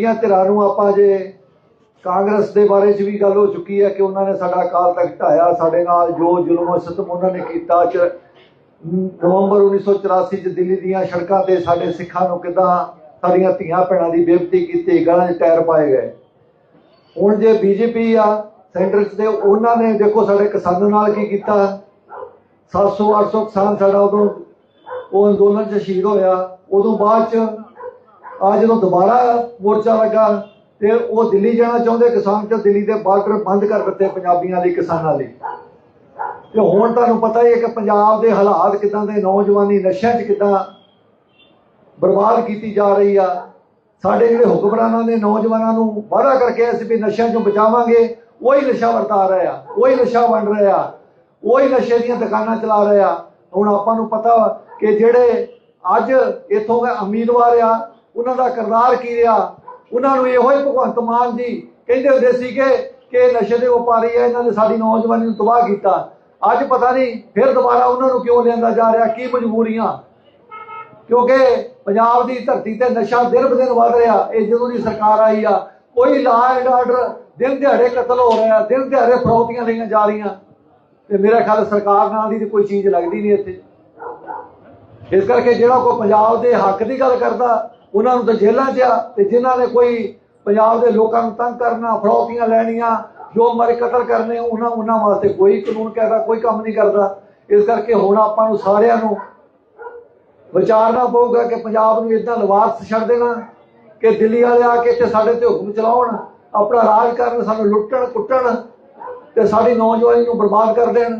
ਦੂਜੀਆਂ ਧਿਰਾਂ ਨੂੰ ਆਪਾਂ ਜੇ ਕਾਂਗਰਸ ਦੇ ਬਾਰੇ 'ਚ ਵੀ ਗੱਲ ਹੋ ਚੁੱਕੀ ਹੈ ਕਿ ਉਹਨਾਂ ਨੇ ਸਾਡਾ ਅਕਾਲ ਤਖਤ ਢਾਇਆ ਸਾਡੇ ਨਾਲ ਜੋ ਜ਼ੁਲਮ ਸਤਮ ਉਹਨਾਂ ਨੇ ਕੀਤਾ ਚ ਨਵੰਬਰ 1984 ਚ ਦਿੱਲੀ ਦੀਆਂ ਸੜਕਾਂ ਤੇ ਸਾਡੇ ਸਿੱਖਾਂ ਨੂੰ ਕਿਦਾਂ ਸਾਡੀਆਂ ਧੀਆਂ ਭੈਣਾਂ ਦੀ ਬੇਇੱਜ਼ਤੀ ਕੀਤੀ, ਗਲਾਂ 'ਚ ਟਾਇਰ ਪਾਏ ਗਏ। ਹੁਣ ਜੇ ਬੀਜੇਪੀ ਆ, ਸੈਂਟਰ 'ਚ ਤੇ ਉਹਨਾਂ ਨੇ ਦੇਖੋ ਸਾਡੇ ਕਿਸਾਨਾਂ ਨਾਲ ਕੀ ਕੀਤਾ। 700 800 ਕਿਸਾਨ ਸਾਡਾ ਉਦੋਂ ਉਹ ਅੰਦੋਲਨ 'ਚ ਸ਼ਹੀਦ ਹੋਇਆ, ਉਦੋਂ ਬਾਅਦ 'ਚ ਆ ਜਦੋਂ ਦੁਬਾਰਾ ਮੋਰਚਾ ਲੱਗਾ ਤੇ ਉਹ ਦਿੱਲੀ ਜਾਣਾ ਚਾਹੁੰਦੇ, ਕਿਸਾਨ ਤੇ ਦਿੱਲੀ ਦੇ ਬਾਰਡਰ ਬੰਦ ਕਰ ਦਿੱਤੇ ਪੰਜਾਬੀਆਂ ਲਈ, ਕਿਸਾਨਾਂ ਲਈ। ਤੇ ਹੁਣ ਤੁਹਾਨੂੰ ਪਤਾ ਹੀ ਹੈ ਕਿ ਪੰਜਾਬ ਦੇ ਹਾਲਾਤ ਕਿਦਾਂ ਦੇ, ਨੌਜਵਾਨੀ ਨਸ਼ਿਆਂ 'ਚ ਕਿਦਾਂ ਬਰਬਾਦ ਕੀਤੀ ਜਾ ਰਹੀ ਆ। ਸਾਡੇ ਜਿਹੜੇ ਹੁਕਮਰਾਨਾਂ ਨੇ, ਨੌਜਵਾਨਾਂ ਨੂੰ ਵਾਅਦਾ ਕਰਕੇ ਅਸੀਂ ਵੀ ਨਸ਼ਿਆਂ 'ਚੋਂ ਬਚਾਵਾਂਗੇ। ਉਹੀ ਨਸ਼ਾ ਵਰਤਾ ਰਹੇ ਆ, ਉਹੀ ਨਸ਼ਾ ਵੰਡ ਰਿਹਾ ਆ, ਉਹੀ ਨਸ਼ੇ ਦੀਆਂ ਦੁਕਾਨਾਂ ਚਲਾ ਰਹੇ ਆ। ਹੁਣ ਆਪਾਂ ਨੂੰ ਪਤਾ ਕਿ ਜਿਹੜੇ ਅੱਜ ਇਥੋਂ ਦੇ ਉਮੀਦਵਾਰ ਆ ਉਹਨਾਂ ਦਾ ਕਿਰਦਾਰ ਕੀ ਰਿਹਾ? ਉਹਨਾਂ ਨੂੰ ਇਹੋ ਹੀ ਭਗਵੰਤ ਮਾਨ ਜੀ ਕਹਿੰਦੇ ਹੁੰਦੇ ਸੀਗੇ ਕਿ ਨਸ਼ੇ ਦੇ ਵਪਾਰੀ ਆ, ਇਹਨਾਂ ਨੇ ਸਾਡੀ ਨੌਜਵਾਨੀ ਨੂੰ ਤਬਾਹ ਕੀਤਾ। ਅੱਜ ਪਤਾ ਨਹੀਂ ਫਿਰ ਦੁਬਾਰਾ ਉਹਨਾਂ ਨੂੰ ਕਿਉਂ ਲਿਆਂਦਾ ਜਾ ਰਿਹਾ? ਕੀ ਮਜਬੂਰੀਆਂ? ਕਿਉਂਕਿ ਪੰਜਾਬ ਦੀ ਧਰਤੀ ਤੇ ਨਸ਼ਾ ਦਿਨ ਬ ਦਿਨ ਵੱਧ ਰਿਹਾ। ਇਹ ਜਦੋਂ ਦੀ ਸਰਕਾਰ ਆਈ ਆ, ਕੋਈ ਲਾ ਐਂਡ ਆਰਡਰ ਦਿਨ ਦਿਹਾੜੇ ਕਤਲ ਹੋ ਰਿਹਾ, ਦਿਨ ਦਿਹਾੜੇ ਫਰੌਤੀਆਂ ਲਈਆਂ ਜਾ ਰਹੀਆਂ। ਤੇ ਮੇਰਾ ਖਿਆਲ ਸਰਕਾਰ ਨਾਲ ਦੀ ਕੋਈ ਚੀਜ਼ ਲੱਗਦੀ ਨਹੀਂ ਇੱਥੇ। ਇਸ ਕਰਕੇ ਜਿਹੜਾ ਕੋਈ ਪੰਜਾਬ ਦੇ ਹੱਕ ਦੀ ਗੱਲ ਕਰਦਾ ਉਹਨਾਂ ਨੂੰ ਤਾਂ ਜੇਲ੍ਹਾਂ 'ਚ ਆ ਤੇ ਜਿਨ੍ਹਾਂ ਨੇ ਕੋਈ ਪੰਜਾਬ ਦੇ ਲੋਕਾਂ ਨੂੰ ਤੰਗ ਕਰਨਾ ਫਰੌਤੀਆਂ ਲੈਣੀਆਂ, ਜੋ ਮਰੇ ਕਤਲ ਕਰਨੇ, ਉਹਨਾਂ ਉਹਨਾਂ ਵਾਸਤੇ ਕੋਈ ਕਾਨੂੰਨ ਕਹਿੰਦਾ ਕੋਈ ਕੰਮ ਨਹੀਂ ਕਰਦਾ। ਇਸ ਕਰਕੇ ਹੁਣ ਆਪਾਂ ਨੂੰ ਸਾਰਿਆਂ ਨੂੰ ਵਿਚਾਰਨਾ ਪਊਗਾ ਕਿ ਪੰਜਾਬ ਨੂੰ ਇਦਾਂ ਲਵਾਰਸ ਛੱਡ ਦੇਣਾ, ਕਿ ਦਿੱਲੀ ਵਾਲੇ ਆ ਕੇ ਤੇ ਸਾਡੇ ਤੇ ਹੁਕਮ ਚਲਾਉਣ, ਆਪਣਾ ਰਾਜ ਕਰਨ, ਸਾਨੂੰ ਲੁੱਟਣ, ਕੁੱਟਣ ਤੇ ਸਾਡੀ ਨੌਜਵਾਨੀ ਨੂੰ ਬਰਬਾਦ ਕਰ ਦੇਣ।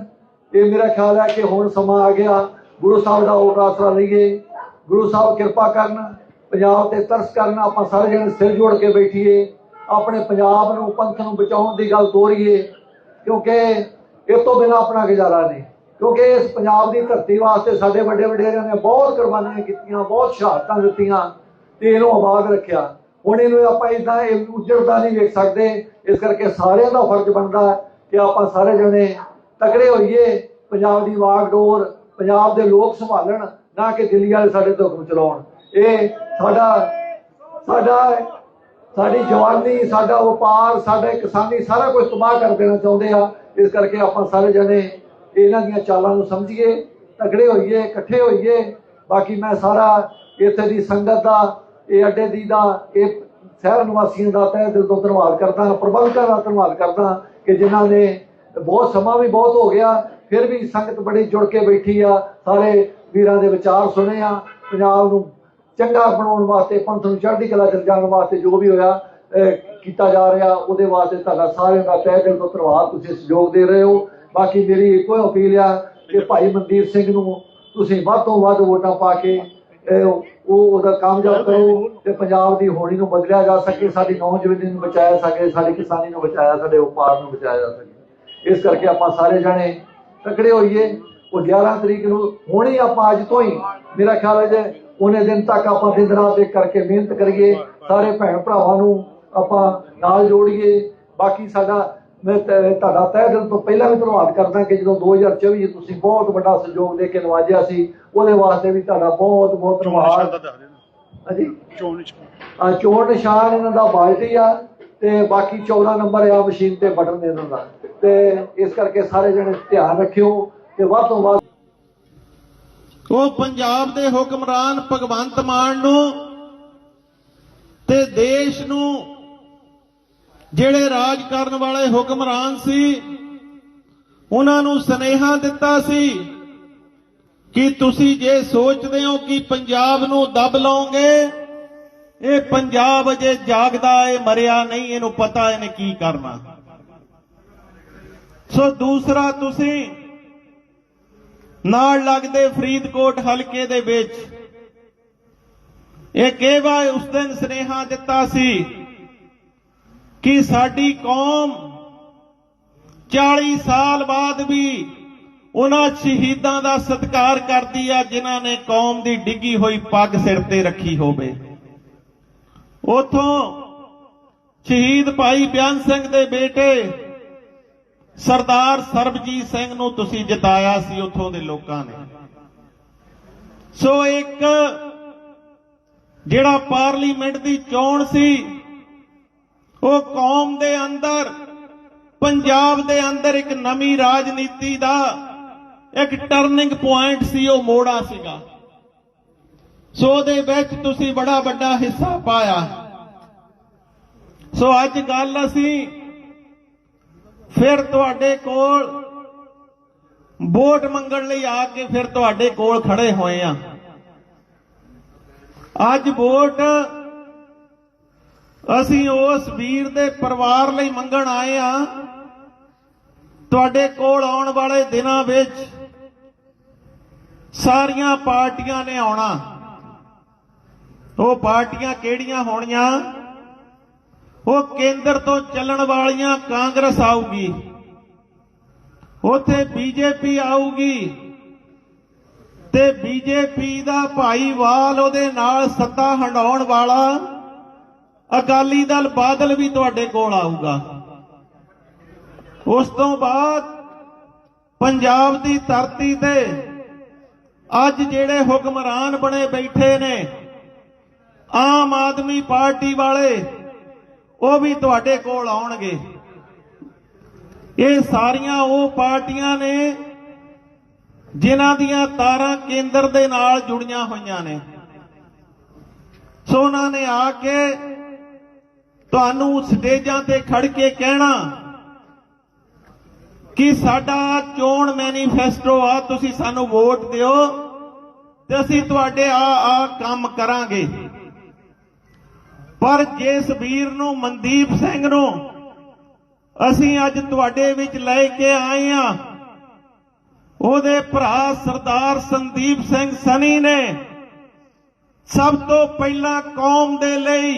ਇਹ ਮੇਰਾ ਖਿਆਲ ਹੈ ਕਿ ਹੁਣ ਸਮਾਂ ਆ ਗਿਆ। ਗੁਰੂ ਸਾਹਿਬ ਦਾ ਉਹ ਆਸਰਾ ਲਈਏ। ਗੁਰੂ ਸਾਹਿਬ ਕਿਰਪਾ ਕਰਨ। ਪੰਜਾਬ ਤੇ ਤਰਸ ਕਰਨ ਆਪਾਂ ਸਾਰੇ ਜਣੇ ਸਿਰ ਜੋੜ ਕੇ ਬੈਠੀਏ, ਆਪਣੇ ਪੰਜਾਬ ਨੂੰ, ਪੰਥ ਨੂੰ ਬਚਾਉਣ ਦੀ ਗੱਲ ਤੋਰੀਏ, ਕਿਉਂਕਿ ਇਹ ਤੋਂ ਬਿਨਾਂ ਆਪਣਾ ਗੁਜ਼ਾਰਾ ਨਹੀਂ। ਕਿਉਂਕਿ ਇਸ ਪੰਜਾਬ ਦੀ ਧਰਤੀ ਵਾਸਤੇ ਸਾਡੇ ਵੱਡੇ ਵਡੇਰਿਆਂ ਨੇ ਬਹੁਤ ਕੁਰਬਾਨੀਆਂ ਕੀਤੀਆਂ, ਬਹੁਤ ਸ਼ਹਾਦਤਾਂ ਦਿੱਤੀਆਂ ਤੇ ਇਹਨੂੰ ਆਬਾਦ ਰੱਖਿਆ। ਹੁਣ ਇਹਨੂੰ ਆਪਾਂ ਇਦਾਂ ਉੱਜੜਦਾ ਨਹੀਂ ਵੇਖ ਸਕਦੇ, ਇਸ ਕਰਕੇ ਸਾਰਿਆਂ ਦਾ ਫਰਜ਼ ਬਣਦਾ ਕਿ ਆਪਾਂ ਸਾਰੇ ਜਣੇ ਤਕੜੇ ਹੋਈਏ, ਪੰਜਾਬ ਦੀ ਵਾਗਡੋਰ, ਪੰਜਾਬ ਦੇ ਲੋਕ ਸੰਭਾਲਣ, ਨਾ ਕਿ ਦਿੱਲੀ ਵਾਲੇ ਸਾਡੇ ਤੋਂ ਹੁਕਮ ਚਲਾਉਣ ਇਹ ਸਾਡਾ ਸਾਡਾ, ਸਾਡੀ ਜਵਾਨੀ, ਸਾਡਾ ਵਪਾਰ, ਸਾਡੇ ਕਿਸਾਨੀ ਸਾਰਾ ਕੁਝ ਤਬਾਹ ਕਰ ਦੇਣਾ ਚਾਹੁੰਦੇ ਆ। ਇਸ ਕਰਕੇ ਆਪਾਂ ਸਾਰੇ ਜਣੇ ਇਹਨਾਂ ਦੀਆਂ ਚਾਲਾਂ ਨੂੰ ਸਮਝੀਏ ਤਗੜੇ ਹੋਈਏ, ਇਕੱਠੇ ਹੋਈਏ। ਬਾਕੀ ਮੈਂ ਸਾਰਾ ਇੱਥੇ ਦੀ ਸੰਗਤ ਦਾ, ਇਹ ਅੱਡੇ ਦੀ ਦਾ, ਇਹ ਸ਼ਹਿਰ ਨਿਵਾਸੀਆਂ ਦਾ ਤਹਿ ਦਿਲ ਤੋਂ ਧੰਨਵਾਦ ਕਰਦਾ, ਪ੍ਰਬੰਧਕਾਂ ਦਾ ਧੰਨਵਾਦ ਕਰਦਾ ਕਿ ਜਿਨ੍ਹਾਂ ਨੇ ਬਹੁਤ ਸਮਾਂ ਵੀ ਬਹੁਤ ਹੋ ਗਿਆ, ਫਿਰ ਵੀ ਸੰਗਤ ਬੜੀ ਜੁੜ ਕੇ ਬੈਠੀ ਆ। ਸਾਰੇ ਵੀਰਾਂ ਦੇ ਵਿਚਾਰ ਸੁਣੇ ਆ, ਪੰਜਾਬ ਨੂੰ ਚੰਗਾ ਬਣਾਉਣ ਵਾਸਤੇ ਪੰਥ ਨੂੰ ਚੜ੍ਹਦੀ ਕਲਾ ਚ ਜਾਣ ਵਾਸਤੇ ਜੋ ਵੀ ਹੋਇਆ ਕੀਤਾ ਜਾ ਰਿਹਾ ਉਹਦੇ ਵਾਸਤੇ ਤੁਹਾਡਾ ਸਾਰਿਆਂ ਦਾ ਤਹਿ ਦਿਲ ਤੋਂ ਧੰਨਵਾਦ। ਤੁਸੀਂ ਸਹਿਯੋਗ ਦੇ ਰਹੇ ਹੋ। ਬਾਕੀ ਮੇਰੀ ਇੱਕੋ ਹੀ ਅਪੀਲ ਆ ਕਿ ਭਾਈ ਮਨਦੀਪ ਸਿੰਘ ਨੂੰ ਤੁਸੀਂ ਵੱਧ ਤੋਂ ਵੱਧ ਵੋਟਾਂ ਪਾ ਕੇ ਉਹ ਉਹਦਾ ਕਾਮਯਾਬ ਕਰੋ ਤੇ ਪੰਜਾਬ ਦੀ ਹੋਣੀ ਨੂੰ ਬਦਲਿਆ ਜਾ ਸਕੇ ਸਾਡੀ ਨੌਜਵਾਨੀ ਨੂੰ ਬਚਾਇਆ ਸਕੇ ਸਾਡੀ ਕਿਸਾਨੀ ਨੂੰ ਬਚਾਇਆ ਸਾਡੇ ਵਪਾਰ ਨੂੰ ਬਚਾਇਆ ਜਾ ਸਕੇ। ਇਸ ਕਰਕੇ ਆਪਾਂ ਸਾਰੇ ਜਣੇ ਤਕੜੇ ਹੋਈਏ। ਉਹ 11 ਤਰੀਕ ਨੂੰ ਹੁਣੇ ਆਪਾਂ ਅੱਜ ਤੋਂ ਹੀ ਮੇਰਾ ਖਿਆਲ ਹੈ ਜੇ ਉਹਨੇ ਦਿਨ ਤੱਕ ਆਪਾਂ ਦਿਨ ਰਾਤ ਇੱਕ ਕਰਕੇ ਮਿਹਨਤ ਕਰੀਏ ਸਾਰੇ ਭੈਣ ਭਰਾਵਾਂ ਨੂੰ ਆਪਾਂ ਨਾਲ ਜੋੜੀਏ। ਬਾਕੀ ਸਾਡਾ ਮੈਂ ਤੁਹਾਡਾ ਤਹਿ ਦਿਲ ਤੋਂ ਪਹਿਲਾਂ ਵੀ ਧੰਨਵਾਦ ਕਰਦਾ ਕਿ ਜਦੋਂ 2024 ਚ ਤੁਸੀਂ ਬਹੁਤ ਵੱਡਾ ਸਹਿਯੋਗ ਦੇ ਕੇ ਨਵਾਜਿਆ ਸੀ ਉਹਦੇ ਵਾਸਤੇ ਵੀ ਤੁਹਾਡਾ ਬਹੁਤ ਬਹੁਤ ਧੰਨਵਾਦ। ਹਾਂਜੀ? ਚੋਣ ਨਿਸ਼ਾਨ। ਆ ਚੋਣ ਨਿਸ਼ਾਨ ਇਹਨਾਂ ਦਾ ਬਾਲਟੀ ਆ ਤੇ ਬਾਕੀ 14 ਨੰਬਰ ਆ ਮਸ਼ੀਨ ਤੇ ਬਟਨ ਦੇ। ਦਿੰਦਾ ਤੇ ਇਸ ਕਰਕੇ ਸਾਰੇ ਜਣੇ ਧਿਆਨ ਰੱਖਿਓ ਤੇ ਵੱਧ ਤੋਂ ਵੱਧ ਉਹ ਪੰਜਾਬ ਦੇ ਹੁਕਮਰਾਨ ਭਗਵੰਤ ਮਾਨ ਨੂੰ ਤੇ ਦੇਸ਼ ਨੂੰ ਜਿਹੜੇ ਰਾਜ ਕਰਨ ਵਾਲੇ ਹੁਕਮਰਾਨ ਸੀ, ਉਹਨਾਂ ਨੂੰ ਸਨੇਹਾ ਦਿੱਤਾ ਸੀ ਕਿ ਤੁਸੀਂ ਜੇ ਸੋਚਦੇ ਹੋ ਕਿ ਪੰਜਾਬ ਨੂੰ ਦਬ ਲਓਗੇ ਇਹ ਪੰਜਾਬ ਅਜੇ ਜਾਗਦਾ ਏ, ਮਰਿਆ ਨਹੀਂ, ਇਹਨੂੰ ਪਤਾ ਇਹਨੇ ਕੀ ਕਰਨਾ। ਸੋ ਦੂਸਰਾ ਤੁਸੀਂ ਨਾਲ ਲੱਗਦੇ ਫਰੀਦਕੋਟ ਹਲਕੇ ਦੇ ਵਿੱਚ। ਇਹ ਕੇਵਾ ਉਸ ਦਿਨ ਸਨੇਹਾ ਦਿੱਤਾ ਸੀ ਕਿ ਸਾਡੀ ਕੌਮ 40 ਸਾਲ ਬਾਅਦ ਵੀ ਉਹਨਾਂ ਸ਼ਹੀਦਾਂ ਦਾ ਸਤਿਕਾਰ ਕਰਦੀ ਆ, ਜਿਨ੍ਹਾਂ ਨੇ ਕੌਮ ਦੀ ਡਿੱਗੀ ਹੋਈ ਪੱਗ ਸਿਰ ਤੇ ਰੱਖੀ ਹੋਵੇ। ਉਥੋਂ ਸ਼ਹੀਦ ਭਾਈ ਬਿਆਨ ਸਿੰਘ ਦੇ ਬੇਟੇ ਸਰਦਾਰ ਸਰਬਜੀਤ ਸਿੰਘ ਨੂੰ ਤੁਸੀਂ ਜਿਤਾਇਆ ਸੀ ਉੱਥੋਂ ਦੇ ਲੋਕਾਂ ਨੇ। ਸੋ ਇੱਕ ਜਿਹੜਾ ਪਾਰਲੀਮੈਂਟ ਦੀ ਚੋਣ ਸੀ, ਉਹ ਕੌਮ ਦੇ ਅੰਦਰ, ਪੰਜਾਬ ਦੇ ਅੰਦਰ ਇੱਕ ਨਵੀਂ ਰਾਜਨੀਤੀ ਦਾ ਇੱਕ ਟਰਨਿੰਗ ਪੁਆਇੰਟ ਸੀ, ਉਹ ਮੋੜਾ ਸੀਗਾ। ਸੋ ਉਹਦੇ ਵਿੱਚ ਤੁਸੀਂ ਬੜਾ ਵੱਡਾ ਹਿੱਸਾ ਪਾਇਆ। ਸੋ ਅੱਜ ਗੱਲ ਅਸੀਂ ਫਿਰ ਤੁਹਾਡੇ ਕੋਲ ਵੋਟ ਮੰਗਣ ਲਈ ਆ ਕੇ ਫਿਰ ਤੁਹਾਡੇ ਕੋਲ ਖੜੇ ਹੋਏ ਆ। ਅੱਜ ਵੋਟ ਅਸੀਂ ਉਸ ਵੀਰ ਦੇ ਪਰਿਵਾਰ ਲਈ ਮੰਗਣ ਆਏ ਆ। ਤੁਹਾਡੇ ਕੋਲ ਆਉਣ ਵਾਲੇ ਦਿਨਾਂ ਵਿੱਚ ਸਾਰੀਆਂ ਪਾਰਟੀਆਂ ਨੇ ਆਉਣਾ। ਉਹ ਪਾਰਟੀਆਂ ਕਿਹੜੀਆਂ ਹੋਣੀਆਂ? ਉਹ ਕੇਂਦਰ ਤੋਂ ਚੱਲਣ ਵਾਲੀਆਂ ਕਾਂਗਰਸ ਆਊਗੀ। ਉੱਥੇ ਬੀਜੇਪੀ ਆਊਗੀ ਤੇ ਬੀਜੇਪੀ ਦਾ ਭਾਈਵਾਲ ਉਹਦੇ ਨਾਲ ਸੱਤਾ ਹੰਡਾਉਣ ਵਾਲਾ ਅਕਾਲੀ ਦਲ ਬਾਦਲ ਵੀ ਤੁਹਾਡੇ ਕੋਲ ਆਊਗਾ। ਉਸ ਤੋਂ ਬਾਅਦ ਪੰਜਾਬ ਦੀ ਧਰਤੀ ਤੇ ਅੱਜ ਜਿਹੜੇ ਹੁਕਮਰਾਨ ਬਣੇ ਬੈਠੇ ਨੇ, ਆਮ ਆਦਮੀ ਪਾਰਟੀ ਵਾਲੇ ਉਹ ਵੀ ਤੁਹਾਡੇ ਕੋਲ ਆਉਣਗੇ। ਇਹ ਸਾਰੀਆਂ ਉਹ ਪਾਰਟੀਆਂ ਨੇ ਜਿਨ੍ਹਾਂ ਦੀਆਂ ਤਾਰਾਂ ਕੇਂਦਰ ਦੇ ਨਾਲ ਜੁੜੀਆਂ ਹੋਈਆਂ ਨੇ। ਸੋ ਉਹਨਾਂ ਨੇ ਆ ਕੇ ਤੁਹਾਨੂੰ ਸਟੇਜਾਂ ਤੇ ਖੜ ਕੇ ਕਹਿਣਾ ਕਿ ਸਾਡਾ ਚੋਣ ਮੈਨੀਫੈਸਟੋ ਆ, ਤੁਸੀਂ ਸਾਨੂੰ ਵੋਟ ਦਿਓ ਤੇ ਅਸੀਂ ਤੁਹਾਡੇ ਆ ਆ ਕੰਮ ਕਰਾਂਗੇ। ਪਰ ਜਿਸ ਵੀਰ ਨੂੰ ਮਨਦੀਪ ਸਿੰਘ ਨੂੰ ਅਸੀਂ ਅੱਜ ਤੁਹਾਡੇ ਵਿੱਚ ਲੈ ਕੇ ਆਏ ਆ ਉਹਦੇ ਭਰਾ ਸਰਦਾਰ ਸੰਦੀਪ ਸਿੰਘ ਸਨੀ ਨੇ ਸਭ ਤੋਂ ਪਹਿਲਾਂ ਕੌਮ ਦੇ ਲਈ,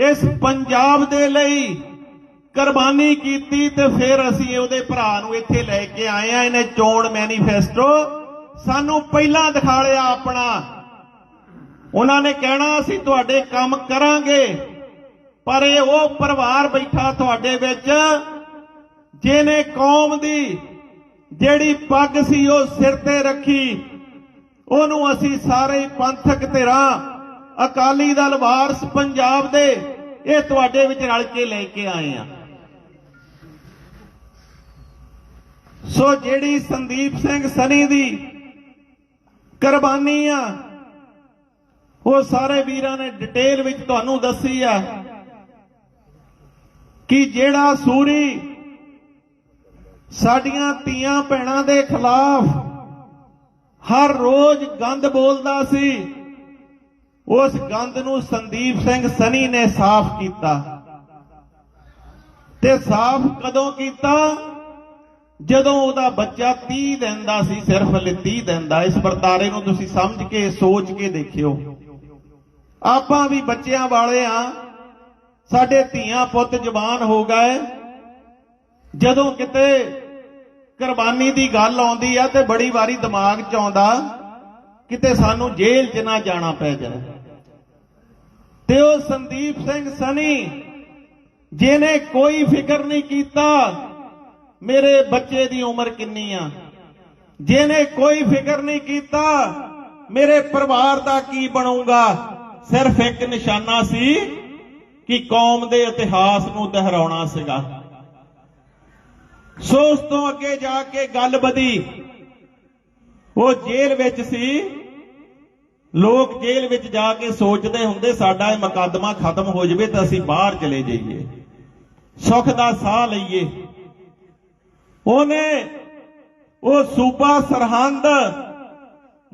ਇਸ ਪੰਜਾਬ ਦੇ ਲਈ ਕੁਰਬਾਨੀ ਕੀਤੀ ਤੇ ਫਿਰ ਅਸੀਂ ਉਹਦੇ ਭਰਾ ਨੂੰ ਇੱਥੇ ਲੈ ਕੇ ਆਏ ਆ ਇਹਨੇ ਚੋਣ ਮੈਨੀਫੈਸਟੋ ਸਾਨੂੰ ਪਹਿਲਾਂ ਦਿਖਾ ਲਿਆ ਆਪਣਾ। ਉਹਨਾਂ ਨੇ ਕਹਿਣਾ, ਅਸੀਂ ਤੁਹਾਡੇ ਕੰਮ ਕਰਾਂਗੇ। ਪਰ ਇਹ ਉਹ ਪਰਿਵਾਰ ਬੈਠਾ ਤੁਹਾਡੇ ਵਿੱਚ, ਜਿਹਨੇ ਕੌਮ ਦੀ ਜਿਹੜੀ ਪੱਗ ਸੀ ਉਹ ਸਿਰ ਤੇ ਰੱਖੀ, ਉਹਨੂੰ ਅਸੀਂ ਸਾਰੇ ਪੰਥਕ ਧਿਰਾਂ, ਅਕਾਲੀ ਦਲ ਵਾਰਸ ਪੰਜਾਬ ਦੇ, ਇਹ ਤੁਹਾਡੇ ਵਿੱਚ ਰਲ ਕੇ ਲੈ ਕੇ ਆਏ ਆ। ਸੋ ਜਿਹੜੀ ਸੰਦੀਪ ਸਿੰਘ ਸਨੀ ਦੀ ਕੁਰਬਾਨੀ ਆ ਉਹ ਸਾਰੇ ਵੀਰਾਂ ਨੇ ਡਿਟੇਲ ਵਿੱਚ ਤੁਹਾਨੂੰ ਦੱਸੀ ਆ ਕਿ ਜਿਹੜਾ ਸੂਰੀ ਸਾਡੀਆਂ ਧੀਆਂ ਭੈਣਾਂ ਦੇ ਖਿਲਾਫ ਹਰ ਰੋਜ਼ ਗੰਦ ਬੋਲਦਾ ਸੀ, ਉਸ ਗੰਦ ਨੂੰ ਸੰਦੀਪ ਸਿੰਘ ਸਨੀ ਨੇ ਸਾਫ਼ ਕੀਤਾ। ਤੇ ਸਾਫ਼ ਕਦੋਂ ਕੀਤਾ? ਜਦੋਂ ਉਹਦਾ ਬੱਚਾ 30 ਦਿਨ ਦਾ ਸੀ, ਸਿਰਫ ਹਲੇ 30 ਦਿਨ ਦਾ। ਇਸ ਵਰਤਾਰੇ ਨੂੰ ਤੁਸੀਂ ਸਮਝ ਕੇ, ਸੋਚ ਕੇ ਦੇਖਿਓ। ਆਪਾਂ ਵੀ ਬੱਚਿਆਂ ਵਾਲੇ ਆ। ਸਾਡੇ ਧੀਆਂ ਪੁੱਤ ਜਵਾਨ ਹੋ ਗਏ। ਜਦੋਂ ਕਿਤੇ ਕੁਰਬਾਨੀ ਦੀ ਗੱਲ ਆਉਂਦੀ ਆ ਤੇ ਬੜੀ ਵਾਰੀ ਦਿਮਾਗ 'ਚ ਆਉਂਦਾ, ਕਿਤੇ ਸਾਨੂੰ ਜੇਲ੍ਹ 'ਚ ਨਾ ਜਾਣਾ ਪੈ ਜਾਏ। ਤੇ ਉਹ ਸੰਦੀਪ ਸਿੰਘ ਸਨੀ, ਜਿਹਨੇ ਕੋਈ ਫਿਕਰ ਨਹੀਂ ਕੀਤਾ, ਮੇਰੇ ਬੱਚੇ ਦੀ ਉਮਰ ਕਿੰਨੀ ਆ? ਜਿਹਨੇ ਕੋਈ ਫਿਕਰ ਨਹੀਂ ਕੀਤਾ, ਮੇਰੇ ਪਰਿਵਾਰ ਦਾ ਕੀ ਬਣੂਗਾ? ਸਿਰਫ ਇੱਕ ਨਿਸ਼ਾਨਾ ਸੀ ਕਿ ਕੌਮ ਦੇ ਇਤਿਹਾਸ ਨੂੰ ਦੁਹਰਾਉਣਾ ਸੀਗਾ। ਸੋ ਉਸ ਤੋਂ ਅੱਗੇ ਜਾ ਕੇ ਗੱਲ ਵਧੀ। ਉਹ ਜੇਲ੍ਹ ਵਿੱਚ ਸੀ। ਲੋਕ ਜੇਲ੍ਹ ਵਿੱਚ ਜਾ ਕੇ ਸੋਚਦੇ ਹੁੰਦੇ, ਸਾਡਾ ਇਹ ਮੁਕੱਦਮਾ ਖਤਮ ਹੋ ਜਾਵੇ ਤਾਂ ਅਸੀਂ ਬਾਹਰ ਚਲੇ ਜਾਈਏ। ਸੁੱਖ ਦਾ ਸਾਹ ਲਈਏ। ਉਹਨੇ ਉਹ ਸੂਬਾ ਸਰਹੰਦ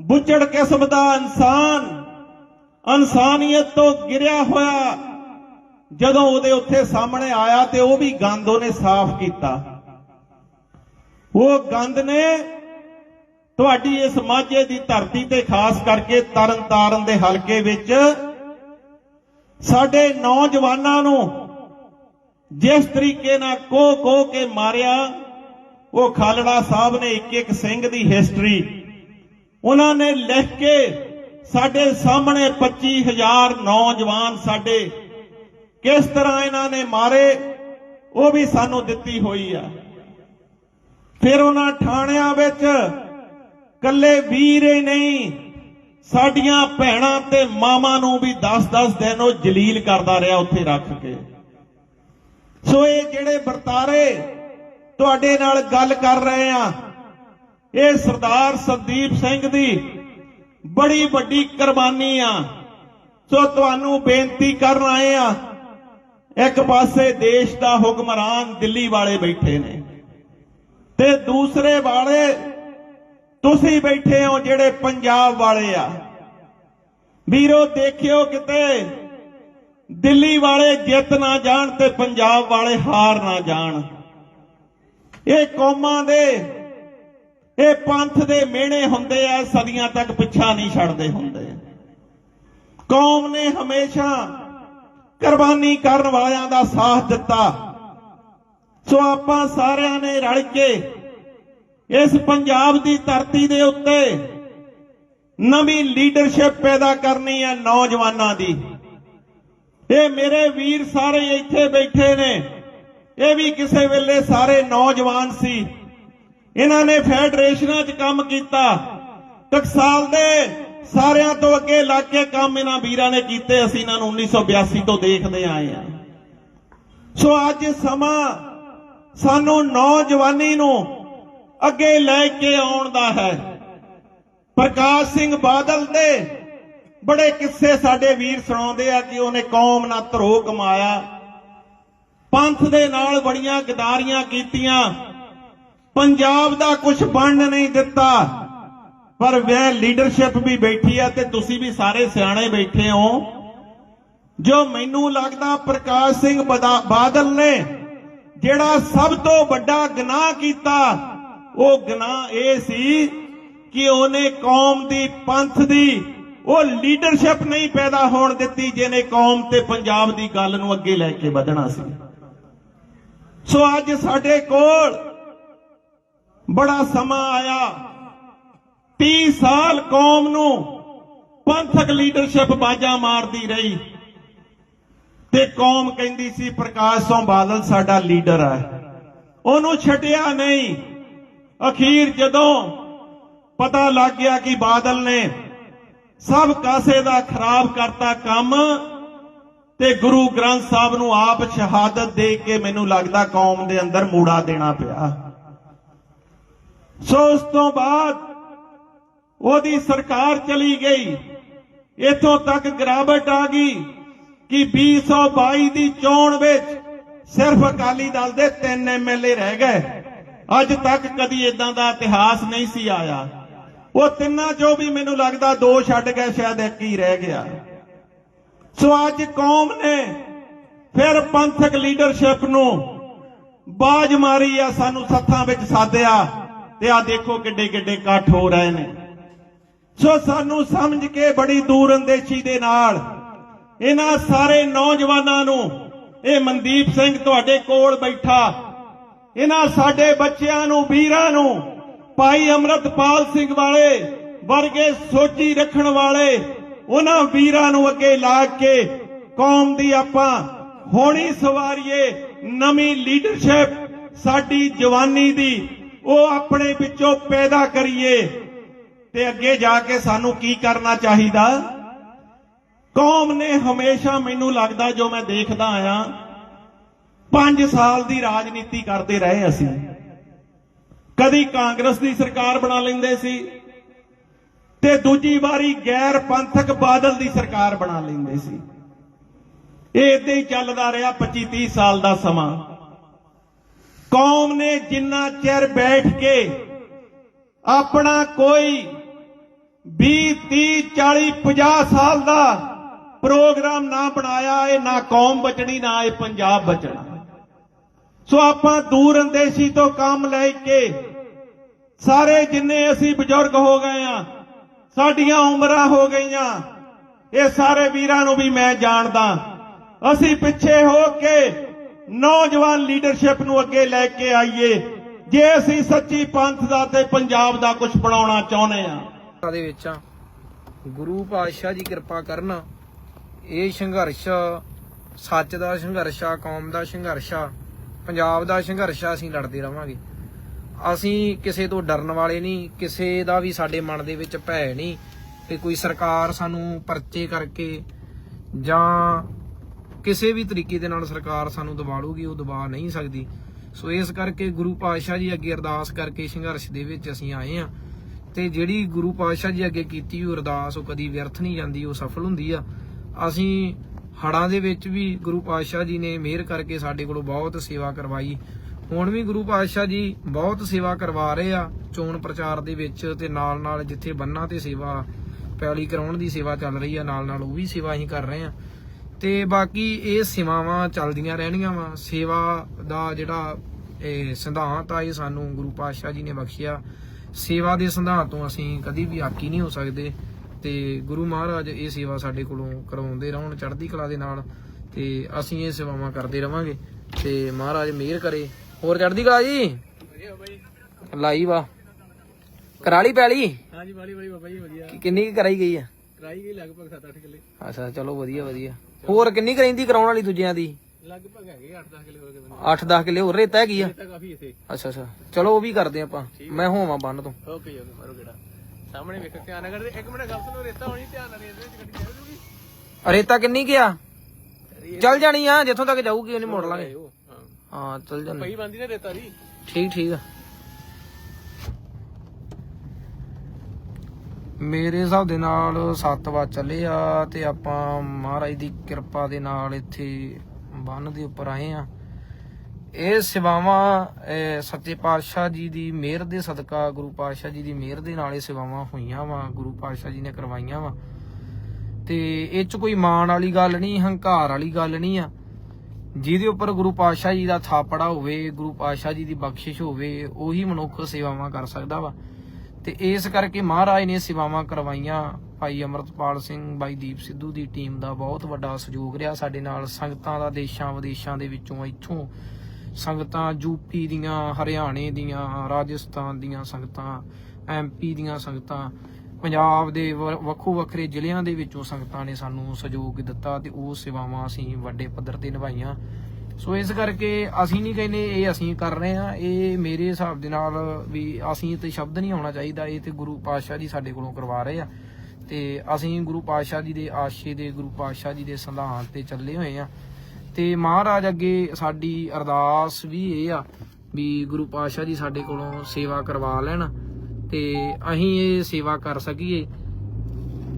ਬੁੱਚੜ ਕਿਸਮ ਦਾ ਇਨਸਾਨ ਇਨਸਾਨੀਅਤ ਤੋਂ ਗਿਰਿਆ ਹੋਇਆ। ਜਦੋਂ ਉਹਦੇ ਉੱਥੇ ਸਾਹਮਣੇ ਆਇਆ ਤੇ ਉਹ ਵੀ ਗੰਦ ਉਹਨੇ ਸਾਫ਼ ਕੀਤਾ। ਉਹ ਗੰਦ ਨੇ ਤੁਹਾਡੀ ਇਸ ਮਾਝੇ ਦੀ ਧਰਤੀ ਤੇ ਖਾਸ ਕਰਕੇ ਤਰਨ ਤਾਰਨ ਦੇ ਹਲਕੇ ਵਿੱਚ ਸਾਡੇ ਨੌਜਵਾਨਾਂ ਨੂੰ ਜਿਸ ਤਰੀਕੇ ਨਾਲ ਕੋ ਕੋ ਕੇ ਮਾਰਿਆ, ਉਹ ਖਾਲੜਾ ਸਾਹਿਬ ਨੇ ਇੱਕ ਇੱਕ ਸਿੰਘ ਦੀ ਹਿਸਟਰੀ ਉਹਨਾਂ ਨੇ ਲਿਖ ਕੇ ਸਾਡੇ ਸਾਹਮਣੇ 25000 ਨੌਜਵਾਨ ਸਾਡੇ, ਕਿਸ ਤਰ੍ਹਾਂ ਇਹਨਾਂ ਨੇ ਮਾਰੇ, ਉਹ ਵੀ ਸਾਨੂੰ ਦਿੱਤੀ ਹੋਈ ਆ। ਫਿਰ ਉਹਨਾਂ ਥਾਣਿਆਂ ਵਿੱਚ ਕੱਲੇ ਵੀਰ ਹੀ ਨਹੀਂ, ਸਾਡੀਆਂ ਭੈਣਾਂ ਤੇ ਮਾਵਾਂ ਨੂੰ ਵੀ 10-10 ਦਿਨ ਉਹ ਜਲੀਲ ਕਰਦਾ ਰਿਹਾ ਉੱਥੇ ਰੱਖ ਕੇ। ਸੋ ਇਹ ਜਿਹੜੇ ਵਰਤਾਰੇ ਤੁਹਾਡੇ ਨਾਲ ਗੱਲ ਕਰ ਰਹੇ ਆ, ਇਹ ਸਰਦਾਰ ਸੰਦੀਪ ਸਿੰਘ ਦੀ ਬੜੀ ਵੱਡੀ ਕੁਰਬਾਨੀ ਆ। ਸੋ ਤੁਹਾਨੂੰ ਬੇਨਤੀ ਕਰਨ ਆਏ ਆ, ਇੱਕ ਪਾਸੇ ਦੇਸ਼ ਦਾ ਹੁਕਮਰਾਨ ਦਿੱਲੀ ਵਾਲੇ ਬੈਠੇ ਨੇ ਤੇ ਦੂਸਰੇ ਵਾਲੇ ਤੁਸੀਂ ਬੈਠੇ ਹੋ ਜਿਹੜੇ ਪੰਜਾਬ ਵਾਲੇ ਆ। ਵੀਰੋ, ਦੇਖਿਓ ਕਿਤੇ ਦਿੱਲੀ ਵਾਲੇ ਜਿੱਤ ਨਾ ਜਾਣ ਤੇ ਪੰਜਾਬ ਵਾਲੇ ਹਾਰ ਨਾ ਜਾਣ। ਇਹ ਕੌਮਾਂ ਦੇ ਇਹ ਪੰਥ ਦੇ ਮਿਹਣੇ ਹੁੰਦੇ ਆ, ਸਦੀਆਂ ਤੱਕ ਪਿੱਛਾ ਨਹੀਂ ਛੱਡਦੇ ਹੁੰਦੇ। ਕੌਮ ਨੇ ਹਮੇਸ਼ਾ ਕੁਰਬਾਨੀ ਕਰਨ ਵਾਲਿਆਂ ਦਾ ਸਾਥ ਦਿੱਤਾ। ਸੋ ਆਪਾਂ ਸਾਰਿਆਂ ਨੇ ਰਲ ਕੇ ਇਸ ਪੰਜਾਬ ਦੀ ਧਰਤੀ ਦੇ ਉੱਤੇ ਨਵੀਂ ਲੀਡਰਸ਼ਿਪ ਪੈਦਾ ਕਰਨੀ ਹੈ ਨੌਜਵਾਨਾਂ ਦੀ। ਇਹ ਮੇਰੇ ਵੀਰ ਸਾਰੇ ਇੱਥੇ ਬੈਠੇ ਨੇ। ਇਹ ਵੀ ਕਿਸੇ ਵੇਲੇ ਸਾਰੇ ਨੌਜਵਾਨ ਸੀ। ਇਹਨਾਂ ਨੇ ਫੈਡਰੇਸ਼ਨਾਂ 'ਚ ਕੰਮ ਕੀਤਾ। ਟਕਸਾਲ ਦੇ ਸਾਰਿਆਂ ਤੋਂ ਅੱਗੇ ਲੱਗ ਕੇ ਕੰਮ ਇਹਨਾਂ ਵੀਰਾਂ ਨੇ ਕੀਤੇ। ਅਸੀਂ ਇਹਨਾਂ ਨੂੰ 1982 ਤੋਂ ਦੇਖਦੇ ਆਏ ਆ ਸੋ ਅੱਜ ਸਮਾਂ ਸਾਨੂੰ ਨੌਜਵਾਨੀ ਨੂੰ ਅੱਗੇ ਲੈ ਕੇ ਆਉਣ ਦਾ ਹੈ। ਪ੍ਰਕਾਸ਼ ਸਿੰਘ ਬਾਦਲ ਦੇ ਬੜੇ ਕਿੱਸੇ ਸਾਡੇ ਵੀਰ ਸੁਣਾਉਂਦੇ ਆ ਕਿ ਉਹਨੇ ਕੌਮ ਨਾਲ ਧਰੋ ਕਮਾਇਆ। ਪੰਥ ਦੇ ਨਾਲ ਬੜੀਆਂ ਗਦਾਰੀਆਂ ਕੀਤੀਆਂ। ਪੰਜਾਬ ਦਾ ਕੁਝ ਬਣ ਨਹੀਂ ਦਿੱਤਾ। ਪਰ ਵੈ ਲੀਡਰਸ਼ਿਪ ਵੀ ਬੈਠੀ ਆ ਤੇ ਤੁਸੀਂ ਵੀ ਸਾਰੇ ਸਿਆਣੇ ਬੈਠੇ ਹੋ। ਜੋ ਮੈਨੂੰ ਲੱਗਦਾ ਪ੍ਰਕਾਸ਼ ਸਿੰਘ ਬਾਦਲ ਨੇ ਜਿਹੜਾ ਸਭ ਤੋਂ ਵੱਡਾ ਗੁਨਾਹ ਕੀਤਾ, ਉਹ ਗੁਨਾਹ ਇਹ ਸੀ ਕਿ ਉਹਨੇ ਕੌਮ ਦੀ ਪੰਥ ਦੀ ਉਹ ਲੀਡਰਸ਼ਿਪ ਨਹੀਂ ਪੈਦਾ ਹੋਣ ਦਿੱਤੀ ਜਿਹਨੇ ਕੌਮ ਤੇ ਪੰਜਾਬ ਦੀ ਗੱਲ ਨੂੰ ਅੱਗੇ ਲੈ ਕੇ ਵਧਣਾ ਸੀ। ਸੋ ਅੱਜ ਸਾਡੇ ਕੋਲ ਬੜਾ ਸਮਾਂ ਆਇਆ। 30 ਸਾਲ ਕੌਮ ਨੂੰ ਪੰਥਕ ਲੀਡਰਸ਼ਿਪ ਬਾਜਾ ਮਾਰਦੀ ਰਹੀ। ਤੇ ਕੌਮ ਕਹਿੰਦੀ ਸੀ, ਪ੍ਰਕਾਸ਼ ਸਿੰਘ ਬਾਦਲ ਸਾਡਾ ਲੀਡਰ ਹੈ ਉਹਨੂੰ ਛੱਡਿਆ ਨਹੀਂ। ਅਖੀਰ ਜਦੋਂ ਪਤਾ ਲੱਗ ਗਿਆ ਕਿ ਬਾਦਲ ਨੇ ਸਭ ਕਾਸੇ ਦਾ ਖਰਾਬ ਕਰਤਾ ਕੰਮ ਤੇ ਗੁਰੂ ਗ੍ਰੰਥ ਸਾਹਿਬ ਨੂੰ ਆਪ ਸ਼ਹਾਦਤ ਦੇ ਕੇ ਮੈਨੂੰ ਲੱਗਦਾ ਕੌਮ ਦੇ ਅੰਦਰ ਮੂੜਾ ਦੇਣਾ ਪਿਆ। ਸੋ ਉਸ ਤੋਂ ਬਾਅਦ ਉਹਦੀ ਸਰਕਾਰ ਚਲੀ ਗਈ। ਇਥੋਂ ਤੱਕ ਗਿਰਾਵਟ ਆ ਗਈ ਕਿ 2022 ਦੀ ਚੋਣ ਵਿੱਚ ਸਿਰਫ ਅਕਾਲੀ ਦਲ ਦੇ ਤਿੰਨ ਐਮਐਲਏ ਰਹਿ ਗਏ। ਅੱਜ ਤੱਕ ਕਦੀ ਇਦਾਂ ਦਾ ਇਤਿਹਾਸ ਨਹੀਂ ਸੀ ਆਇਆ। ਉਹ ਤਿੰਨਾਂ ਚੋਂ ਵੀ ਮੈਨੂੰ ਲੱਗਦਾ ਦੋ ਛੱਡ ਗਏ, ਸ਼ਾਇਦ ਇੱਕ ਹੀ ਰਹਿ ਗਿਆ। ਸੋ ਅੱਜ ਕੌਮ ਨੇ ਫਿਰ ਪੰਥਕ ਲੀਡਰਸ਼ਿਪ ਨੂੰ ਬਾਜ ਮਾਰੀ ਆ, ਸਾਨੂੰ ਸੱਥਾਂ ਵਿੱਚ ਸਾਦਿਆ ਤੇ ਆ ਦੇਖੋ ਕਿੱਡੇ ਕਿੱਡੇ ਇਕੱਠ ਹੋ ਰਹੇ ਨੇ। ਸੋ ਸਾਨੂੰ ਸਮਝ ਕੇ ਬੜੀ ਦੂਰ ਅੰਦੇਸ਼ੀ ਦੇ ਨਾਲ ਇਹਨਾਂ ਸਾਰੇ ਨੌਜਵਾਨਾਂ ਨੂੰ, ਇਹ ਮਨਦੀਪ ਸਿੰਘ ਤੁਹਾਡੇ ਕੋਲ ਬੈਠਾ, ਇਹਨਾਂ ਸਾਡੇ ਬੱਚਿਆਂ ਨੂੰ, ਵੀਰਾਂ ਨੂੰ, ਭਾਈ ਅਮਰਤਪਾਲ ਸਿੰਘ ਵਾਲੇ ਵਰਗੇ ਸੋਚੀ ਰੱਖਣ ਵਾਲੇ, ਉਹਨਾਂ ਵੀਰਾਂ ਨੂੰ ਅੱਗੇ ਲਾ ਕੇ ਕੌਮ ਦੀ ਆਪਾਂ ਹੋਣੀ ਸਵਾਰੀਏ ਨਵੀਂ ਲੀਡਰਸ਼ਿਪ ਸਾਡੀ ਜਵਾਨੀ ਦੀ ਉਹ ਆਪਣੇ ਵਿੱਚੋਂ ਪੈਦਾ ਕਰੀਏ। ਤੇ ਅੱਗੇ ਜਾ ਕੇ ਸਾਨੂੰ ਕੀ ਕਰਨਾ ਚਾਹੀਦਾ? ਕੌਮ ਨੇ ਹਮੇਸ਼ਾ ਮੈਨੂੰ ਲੱਗਦਾ ਜੋ ਮੈਂ ਦੇਖਦਾ ਆਇਆ 5 ਸਾਲ ਦੀ ਰਾਜਨੀਤੀ ਕਰਦੇ ਰਹੇ ਅਸੀਂ। ਕਦੀ ਕਾਂਗਰਸ ਦੀ ਸਰਕਾਰ ਬਣਾ ਲੈਂਦੇ ਸੀ, ਤੇ ਦੂਜੀ ਵਾਰੀ ਗੈਰ ਪੰਥਕ ਬਾਦਲ ਦੀ ਸਰਕਾਰ ਬਣਾ ਲੈਂਦੇ ਸੀ। ਇਹ ਇਦਾਂ ਹੀ ਚੱਲਦਾ ਰਿਹਾ 25 30 ਸਾਲ ਦਾ ਸਮਾਂ। ਕੌਮ ਨੇ ਜਿੰਨਾ ਚਿਰ ਬੈਠ ਕੇ ਆਪਣਾ ਕੋਈ 20 30 40 50 ਸਾਲ ਦਾ ਪ੍ਰੋਗਰਾਮ ਨਾ ਬਣਾਇਆ, ਇਹ ਨਾ ਕੌਮ ਬਚਣੀ, ਨਾ ਇਹ ਪੰਜਾਬ ਬਚਣਾ। ਸੋ ਆਪਾਂ ਦੂਰ ਅੰਦੇਸ਼ੀ ਤੋਂ ਕੰਮ ਲੈ ਕੇ ਸਾਰੇ ਜਿੰਨੇ ਅਸੀਂ ਬਜ਼ੁਰਗ ਹੋ ਗਏ ਆ ਸਾਡੀਆਂ ਉਮਰਾਂ ਹੋ ਗਈਆਂ, ਇਹ ਸਾਰੇ ਵੀਰਾਂ ਨੂੰ ਵੀ ਮੈਂ ਜਾਣਦਾ। ਅਸੀਂ ਪਿੱਛੇ ਹੋ ਕੇ ਨੌਜਵਾਨ ਲੀਡਰਸ਼ਿਪ ਨੂੰ ਅੱਗੇ ਲੈ ਕੇ ਆਈਏ। ਜੇ ਅਸੀਂ ਸੱਚੀ ਪੰਥ ਦਾ ਤੇ ਪੰਜਾਬ ਦਾ ਕੁਝ ਬਣਾਉਣਾ ਚਾਹੁੰਦੇ ਆ ਦੇ ਵਿੱਚ ਗੁਰੂ ਪਾਤਸ਼ਾਹ ਜੀ ਕਿਰਪਾ ਕਰਨ। ਇਹ ਸੰਘਰਸ਼, ਸੱਚ ਦਾ ਸੰਘਰਸ਼ ਆ, ਕੌਮ ਦਾ ਸੰਘਰਸ਼ ਆ, ਪੰਜਾਬ ਦਾ ਸੰਘਰਸ਼ ਆ, ਅਸੀਂ ਲੜਦੇ ਰਵਾਂਗੇ। ਅਸੀਂ ਕਿਸੇ ਤੋਂ ਡਰਨ ਵਾਲੇ ਨਹੀਂ, ਕਿਸੇ ਦਾ ਵੀ ਸਾਡੇ ਮਨ ਦੇ ਵਿੱਚ ਭੈ ਨਹੀਂ ਕਿ ਕੋਈ ਸਰਕਾਰ ਸਾਨੂੰ ਪਰਚੇ ਕਰਕੇ ਜਾਂ ਕਿਸੇ ਵੀ ਤਰੀਕੇ ਦੇ ਨਾਲ ਸਰਕਾਰ ਸਾਨੂੰ ਦਬਾ ਲੂਗੀ, ਉਹ ਦਬਾ ਨਹੀਂ ਸਕਦੀ। ਸੋ ਇਸ ਕਰਕੇ ਗੁਰੂ ਪਾਤਸ਼ਾਹ ਜੀ ਅੱਗੇ ਅਰਦਾਸ ਕਰਕੇ ਸੰਘਰਸ਼ ਦੇ ਵਿੱਚ ਅਸੀਂ ਆਏ ਆ ਤੇ ਜਿਹੜੀ ਗੁਰੂ ਪਾਤਸ਼ਾਹ ਜੀ ਅੱਗੇ ਕੀਤੀ ਉਹ ਅਰਦਾਸ, ਉਹ ਕਦੀ ਵਿਅਰਥ ਨਹੀਂ ਜਾਂਦੀ, ਉਹ ਸਫਲ ਹੁੰਦੀ ਆ। ਅਸੀਂ ਹੜਾਂ ਦੇ ਵਿੱਚ ਵੀ ਗੁਰੂ ਪਾਤਸ਼ਾਹ ਜੀ ਨੇ ਮਿਹਰ ਕਰਕੇ ਸਾਡੇ ਕੋਲੋਂ ਬਹੁਤ ਸੇਵਾ ਕਰਵਾਈ। ਹੁਣ ਵੀ ਗੁਰੂ ਪਾਤਸ਼ਾਹ ਜੀ ਬਹੁਤ ਸੇਵਾ ਕਰਵਾ ਰਹੇ ਆ, ਚੋਣ ਪ੍ਰਚਾਰ ਦੇ ਵਿੱਚ ਤੇ ਨਾਲ ਨਾਲ ਜਿੱਥੇ ਬੰਨਾਂ ਤੇ ਸੇਵਾ, ਪੈਲੀ ਕਰਾਉਣ ਦੀ ਸੇਵਾ ਚੱਲ ਰਹੀ ਆ ਨਾਲ ਨਾਲ ਉਹ ਵੀ ਸੇਵਾ ਅਸੀਂ ਕਰ ਰਹੇ ਆ। ਤੇ ਬਾਕੀ ਇਹ ਸੇਵਾਵਾਂ ਚੱਲਦੀਆਂ ਰਹਿਣੀਆਂ ਵਾ। ਸੇਵਾ ਦਾ ਜਿਹੜਾ ਇਹ ਸਿਧਾਂਤ ਆ ਇਹ ਸਾਨੂੰ ਗੁਰੂ ਪਾਤਸ਼ਾਹ ਜੀ ਨੇ ਬਖਸ਼ਿਆ। ਸੇਵਾ ਦੇ ਸਿਧਾਂਤ ਤੋਂ ਅਸੀਂ ਕਦੀ ਵੀ ਆਕੀ ਨਹੀਂ ਹੋ ਸਕਦੇ ਤੇ ਗੁਰੂ ਮਹਾਰਾਜ ਇਹ ਸੇਵਾ ਸਾਡੇ ਕੋਲੋਂ ਕਰਵਾਉਂਦੇ ਰਹਿਣ ਚੜ੍ਹਦੀ ਕਲਾ ਦੇ ਨਾਲ ਤੇ ਅਸੀਂ ਇਹ ਸੇਵਾਵਾਂ ਕਰਦੇ ਰਵਾਂਗੇ। ਤੇ ਮਹਾਰਾਜ ਮਿਹਰ ਕਰੇ। ਹੋਰ ਚੜ੍ਹਦੀ ਕਲਾ ਜੀ? ਲਾਈ ਵਾ। ਕਰਾ ਲਈ ਪੈਲੀ? ਹਾਂਜੀ ਵਾਲੀ ਵਾਲੀ ਬਾਬਾ ਜੀ ਵਧੀਆ। ਕਿੰਨੀ ਕੁ ਕਰਾਈ ਗਈ ਆ? ਕਰਾਈ ਗਈ ਲਗਭਗ 7-8 ਕਿੱਲੇ। ਅੱਛਾ ਚਲੋ ਵਧੀਆ ਵਧੀਆ। ਹੋਰ ਕਿੰਨੀ ਕਰਾਈਂਦੀ ਕਰਾਉਣ ਵਾਲੀ ਦੂਜਿਆਂ ਦੀ? ਲਗਭਗ ਹੈਗੇ 8-10 ਕਿੱਲੇ ਹੋ ਗਏ ਬੰਦੇ 8-10 ਕਿੱਲੇ ਹੋਰ ਰੇਤਾ ਹੈਗੀ ਆ? ਤਾਂ ਕਾਫੀ ਇੱਥੇ। ਅੱਛਾ ਅੱਛਾ। ਚਲੋ ਉਹ ਵੀ ਕਰਦੇ ਆਪਾਂ। ਮੈਂ ਹੋਵਾਂ ਬੰਨ ਤੋਂ। ਓਕੇ ਜੀ ਓਕੇ ਮਾਰੋ ਗੇੜਾ। ਸਾਹਮਣੇ ਵੇਖੋ ਧਿਆਨ ਨਾਲ ਕਰਦੇ। ਇੱਕ ਮਿੰਟ ਗੱਲ ਸੁਣੋ ਰੇਤਾ ਹੋਣੀ ਧਿਆਨ ਨਾਲ ਇਹਦੇ ਵਿੱਚ ਗੱਡੀ ਚੱਲ ਜੂਗੀ। ਰੇਤਾ ਕਿੰਨੀ ਗਿਆ ਚੱਲ ਜਾਣੀ ਆ ਜਿੱਥੋਂ ਤੱਕ ਜਾਊਗੀ ਉਹਨੇ ਮੋੜ ਲਾਂਗੇ। ਹਾਂ। ਹਾਂ ਚੱਲ ਜਾਣੀ। ਪਈ ਬੰਦੀ ਨਾ ਰੇਤਾ ਦੀ। ਠੀਕ ਠੀਕ ਆ। ਮੇਰੇ ਹਿਸਾਬ ਦੇ ਨਾਲ 7 ਵਜ ਚੱਲੇ ਆ ਤੇ ਆਪਾਂ ਮਹਾਰਾਜ ਦੀ ਕਿਰਪਾ ਦੇ ਨਾਲ ਇੱਥੇ ਬੰਨ ਦੇ ਉੱਪਰ ਆਏ ਆ। ਇਹ ਸੇਵਾਵਾਂ ਸੱਚੇ ਪਾਤਸ਼ਾਹ ਜੀ ਦੀ ਮਿਹਰ ਦੇ ਸਦਕਾ ਗੁਰੂ ਪਾਤਸ਼ਾਹ ਜੀ ਦੀ ਮਿਹਰ ਦੇ ਨਾਲ ਇਹ ਸੇਵਾਵਾਂ ਹੋਈਆਂ ਵਾ, ਗੁਰੂ ਪਾਤਸ਼ਾਹ ਜੀ ਨੇ ਕਰਵਾਈਆਂ ਵਾ। ਤੇ ਇਹ ਚ ਕੋਈ ਮਾਣ ਵਾਲੀ ਗੱਲ ਨਹੀਂ, ਹੰਕਾਰ ਵਾਲੀ ਗੱਲ ਨਹੀਂ ਆ। ਜਿਹਦੇ ਉੱਪਰ ਗੁਰੂ ਪਾਤਸ਼ਾਹ ਜੀ ਦਾ ਥਾਪੜਾ ਹੋਵੇ, ਗੁਰੂ ਪਾਤਸ਼ਾਹ ਜੀ ਦੀ ਬਖਸ਼ਿਸ਼ ਹੋਵੇ, ਉਹੀ ਮਨੁੱਖ ਸੇਵਾਵਾਂ ਕਰ ਸਕਦਾ ਵਾ। ਤੇ ਇਸ ਕਰਕੇ ਮਹਾਰਾਜ ਨੇ ਸੇਵਾਵਾਂ ਕਰਵਾਈਆਂ। ਭਾਈ ਅਮਰਤਪਾਲ ਸਿੰਘ ਭਾਈ ਦੀਪ ਸਿੱਧੂ ਦੀ ਟੀਮ ਦਾ ਬਹੁਤ ਵੱਡਾ ਸਹਿਯੋਗ ਰਿਹਾ ਸਾਡੇ ਨਾਲ। ਸੰਗਤਾਂ ਦਾ ਦੇਸ਼ਾਂ ਵਿਦੇਸ਼ਾਂ ਦੇ ਵਿੱਚੋਂ ਇੱਥੋਂ ਸੰਗਤਾਂ ਯੂਪੀ ਦੀਆਂ, ਹਰਿਆਣੇ ਦੀਆਂ, ਰਾਜਸਥਾਨ ਦੀਆਂ ਸੰਗਤਾਂ ਐਮਪੀ ਦੀਆਂ ਸੰਗਤਾਂ, ਪੰਜਾਬ ਦੇ ਵ- ਵੱਖੋ ਵੱਖਰੇ ਜ਼ਿਲ੍ਹਿਆਂ ਦੇ ਵਿੱਚੋਂ ਸੰਗਤਾਂ ਨੇ ਸਾਨੂੰ ਸਹਿਯੋਗ ਦਿੱਤਾ ਤੇ ਉਹ ਸੇਵਾਵਾਂ ਅਸੀਂ ਵੱਡੇ ਪੱਧਰ ਤੇ ਨਿਭਾਈਆਂ। ਸੋ ਇਸ ਕਰਕੇ ਅਸੀਂ ਨਹੀਂ ਕਹਿੰਦੇ ਇਹ ਅਸੀਂ ਕਰ ਰਹੇ ਆ ਇਹ ਮੇਰੇ ਹਿਸਾਬ ਦੇ ਨਾਲ ਵੀ ਅਸੀਂ ਤੇ ਸ਼ਬਦ ਨਹੀਂ ਆਉਣਾ ਚਾਹੀਦਾ। ਇਹ ਤੇ ਗੁਰੂ ਪਾਤਸ਼ਾਹ ਜੀ ਸਾਡੇ ਕੋਲੋਂ ਕਰਵਾ ਰਹੇ ਆ। ਤੇ ਅਸੀਂ ਗੁਰੂ ਪਾਤਸ਼ਾਹ ਜੀ ਦੇ ਆਸ਼ੇ ਦੇ, ਗੁਰੂ ਪਾਤਸ਼ਾਹ ਜੀ ਦੇ ਸਿਧਾਂਤ ਤੇ ਚੱਲੇ ਹੋਏ ਆ। ਤੇ ਮਹਾਰਾਜ ਅੱਗੇ ਸਾਡੀ ਅਰਦਾਸ ਵੀ ਇਹ ਆ ਵੀ ਗੁਰੂ ਪਾਤਸ਼ਾਹ ਜੀ ਸਾਡੇ ਕੋਲੋਂ ਸੇਵਾ ਕਰਵਾ ਲੈਣ ਤੇ ਅਸੀਂ ਇਹ ਸੇਵਾ ਕਰ ਸਕੀਏ।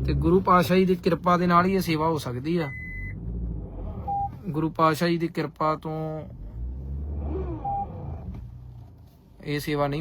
ਤੇ ਗੁਰੂ ਪਾਤਸ਼ਾਹ ਜੀ ਦੀ ਕਿਰਪਾ ਦੇ ਨਾਲ ਹੀ ਇਹ ਸੇਵਾ ਹੋ ਸਕਦੀ ਆ। ਗੁਰੂ ਪਾਤਸ਼ਾਹ ਜੀ ਦੀ ਕਿਰਪਾ ਤੋਂ ਇਹ ਸੇਵਾ ਨਹੀਂ